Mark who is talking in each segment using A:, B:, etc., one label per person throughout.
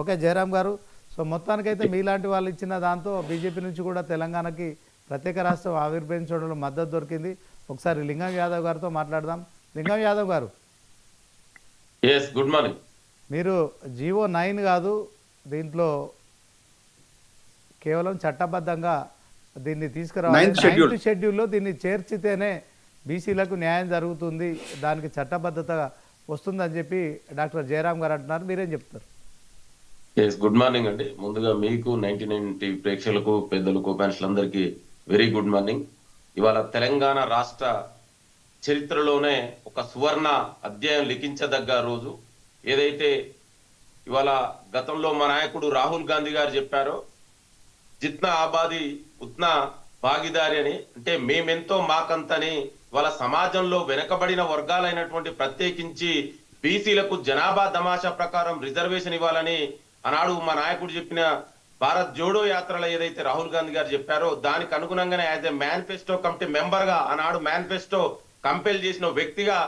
A: Okay Jayaram గారు. So మొత్తానికైతే మీలాంటి వాళ్ళు ఇచ్చిన దాంతో బీజేపీ నుంచి కూడా తెలంగాణకి ప్రత్యేక రాష్ట్రం ఆవిర్భవించడంలో మద్దతు దొరికింది. ఒకసారి లింగం యాదవ్ గారితో మాట్లాడదాం. లింగం యాదవ్ గారు.
B: ఎస్ గుడ్ మార్నింగ్
A: మీరు జీవో నైన్ కాదు దీంట్లో కేవలం చట్టబద్ధంగా దీన్ని తీసుకురావాలి. షెడ్యూల్లో దీన్ని చేర్చితేనే బీసీలకు న్యాయం జరుగుతుంది. దానికి చట్టబద్ధత వస్తుందని చెప్పి డాక్టర్ జయరామ్ గారు అంటున్నారు. మీరేం చెప్తారు?
B: ఎస్ గుడ్ మార్నింగ్ అండి. ముందుగా మీకు నైన్టీ నైన్ టీవీ ప్రేక్షకులకు పెద్దలకు ఫ్యాన్స్లందరికీ వెరీ గుడ్ మార్నింగ్. ఇవాళ తెలంగాణ రాష్ట్ర చరిత్రలోనే ఒక సువర్ణ అధ్యాయం లిఖించదగ్గ రోజు. ఏదైతే ఇవాళ గతంలో మా నాయకుడు రాహుల్ గాంధీ గారు చెప్పారో జిత్నా ఆబాది ఉత్నా భాగీదారి అని అంటే మేమెంతో మాకంతని వాళ్ళ సమాజంలో వెనకబడిన వర్గాలైనటువంటి ప్రత్యేకించి బీసీలకు జనాభా దమాషా ప్రకారం రిజర్వేషన్ ఇవ్వాలని ఆనాడు మా నాయకుడు చెప్పిన భారత్ జోడో యాత్రలో ఏదైతే రాహుల్ గాంధీ గారు చెప్పారో దానికి అనుగుణంగానే యాజ్ ఎ మేనిఫెస్టో కమిటీ మెంబర్గా ఆనాడు మేనిఫెస్టో కంపెల్ చేసిన వ్యక్తిగా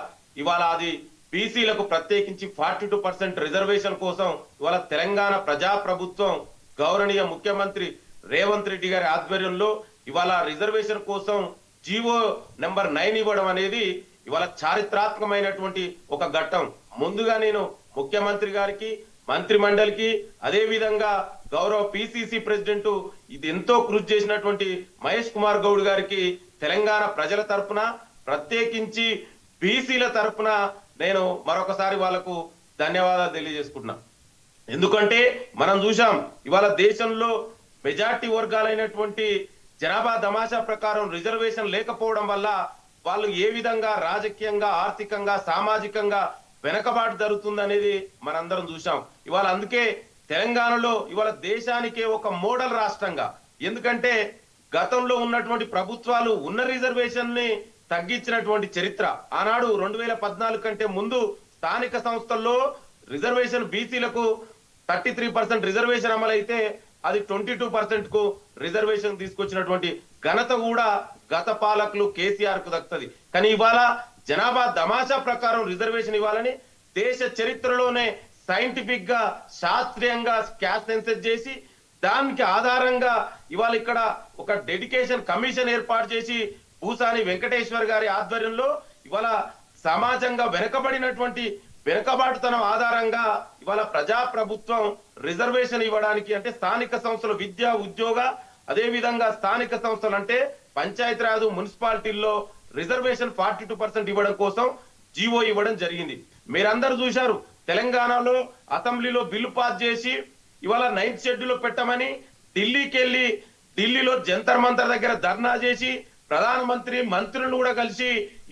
B: ఇవాళ అది బీసీలకు ప్రత్యేకించి ఫార్టీ టూ పర్సెంట్ రిజర్వేషన్ కోసం ఇవాళ తెలంగాణ ప్రజా ప్రభుత్వం గౌరవనీయ ముఖ్యమంత్రి రేవంత్ రెడ్డి గారి ఆధ్వర్యంలో ఇవాళ రిజర్వేషన్ కోసం జీవో నెంబర్ నైన్ ఇవ్వడం అనేది ఇవాళ చారిత్రాత్మకమైనటువంటి ఒక ఘట్టం. ముందుగా నేను ముఖ్యమంత్రి గారికి మంత్రి మండలికి అదే విధంగా గౌరవ పిసిసి ప్రెసిడెంట్ ఇది ఎంతో కృషి చేసినటువంటి మహేష్ కుమార్ గౌడ్ గారికి తెలంగాణ ప్రజల తరఫున ప్రత్యేకించి బీసీల తరఫున నేను మరొకసారి వాళ్ళకు ధన్యవాదాలు తెలియజేసుకుంటున్నా. ఎందుకంటే మనం చూసాం ఇవాళ దేశంలో మెజార్టీ వర్గాలైనటువంటి జనాభా దమాషా ప్రకారం రిజర్వేషన్ లేకపోవడం వల్ల వాళ్ళు ఏ విధంగా రాజకీయంగా ఆర్థికంగా సామాజికంగా వెనకబాటు జరుగుతుంది అనేది మనందరం చూసాం ఇవాళ అందుకే తెలంగాణలో ఇవాళ దేశానికే ఒక మోడల్ రాష్ట్రంగా. ఎందుకంటే గతంలో ఉన్నటువంటి ప్రభుత్వాలు ఉన్న రిజర్వేషన్ని తగ్గించినటువంటి చరిత్ర. ఆనాడు రెండు వేల పద్నాలుగు కంటే ముందు స్థానిక సంస్థల్లో రిజర్వేషన్ బీసీలకు థర్టీ త్రీ పర్సెంట్ రిజర్వేషన్ అమలైతే అది ట్వంటీ టూ పర్సెంట్కు రిజర్వేషన్ తీసుకొచ్చినటువంటి ఘనత కూడా గత పాలకులు కేసీఆర్కు దక్కుతుంది. కానీ ఇవాళ జనాభా దమాషా ప్రకారం రిజర్వేషన్ ఇవ్వాలని దేశ చరిత్రలోనే సైంటిఫిక్గా శాస్త్రీయంగా క్యాస్ట్ సెన్సెస్ చేసి దానికి ఆధారంగా ఇవాళ ఇక్కడ ఒక డెడికేషన్ కమిషన్ ఏర్పాటు చేసి భూసాని వెంకటేశ్వర్ గారి ఆధ్వర్యంలో ఇవాళ సమాజంగా వెనుకబడినటువంటి వెనుకబాటుతనం ఆధారంగా ఇవాళ ప్రజా ప్రభుత్వం రిజర్వేషన్ ఇవ్వడానికి అంటే స్థానిక సంస్థల విద్య ఉద్యోగ అదే విధంగా స్థానిక సంస్థలు అంటే పంచాయతీరాజు మున్సిపాలిటీల్లో రిజర్వేషన్ ఫార్టీ టూ పర్సెంట్ ఇవ్వడం కోసం జీవో ఇవ్వడం జరిగింది. మీరందరూ చూశారు తెలంగాణలో అసెంబ్లీలో బిల్లు పాస్ చేసి ఇవాళ నైన్త్ షెడ్యూల్లో పెట్టమని ఢిల్లీకి వెళ్ళి ఢిల్లీలో జంతర్ మంతర్ దగ్గర ధర్నా చేసి ప్రధానమంత్రి మంత్రులను కూడా కలిసి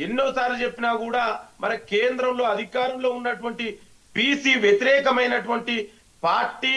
B: ఎన్నోసార్లు చెప్పినా కూడా మన కేంద్రంలో అధికారంలో ఉన్నటువంటి బీసీ వ్యతిరేకమైనటువంటి పార్టీ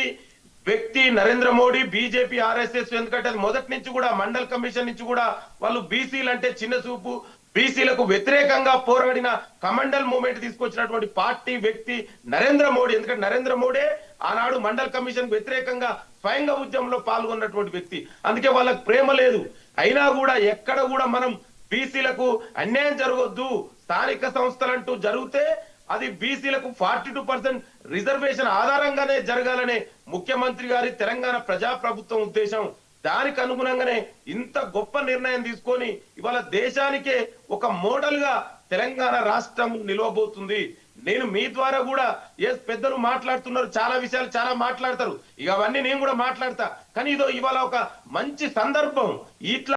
B: వ్యక్తి నరేంద్ర మోడీ బీజేపీ ఆర్ఎస్ఎస్ ఎందుకంటే అది మొదటి నుంచి కూడా మండల్ కమిషన్ నుంచి కూడా వాళ్ళు బీసీలు అంటే చిన్న చూపు. బీసీలకు వ్యతిరేకంగా పోరాడిన కమండల్ మూమెంట్ తీసుకొచ్చినటువంటి పార్టీ వ్యక్తి నరేంద్ర మోడీ. ఎందుకంటే నరేంద్ర మోడీ ఆనాడు మండల్ కమిషన్ వ్యతిరేకంగా స్వయంగా ఉద్యమంలో పాల్గొన్నటువంటి వ్యక్తి. అందుకే వాళ్ళకి ప్రేమ లేదు. అయినా కూడా ఎక్కడ కూడా మనం బీసీలకు అన్యాయం జరగొద్దు. స్థానిక సంస్థలంటూ జరిగితే అది బీసీలకు ఫార్టీ టూ పర్సెంట్ రిజర్వేషన్ ఆధారంగానే జరగాలనే ముఖ్యమంత్రి గారి తెలంగాణ ప్రజా ప్రభుత్వం ఉద్దేశం. దానికి అనుగుణంగానే ఇంత గొప్ప నిర్ణయం తీసుకొని ఇవాళ దేశానికే ఒక మోడల్గా తెలంగాణ రాష్ట్రం నిలవబోతుంది. నేను మీ ద్వారా కూడా ఏ పెద్దలు మాట్లాడుతున్నారు చాలా విషయాలు చాలా మాట్లాడతారు. ఇక అవన్నీ నేను కూడా మాట్లాడతా. కానీ ఇదో ఇవాళ ఒక మంచి సందర్భం. ఇట్లా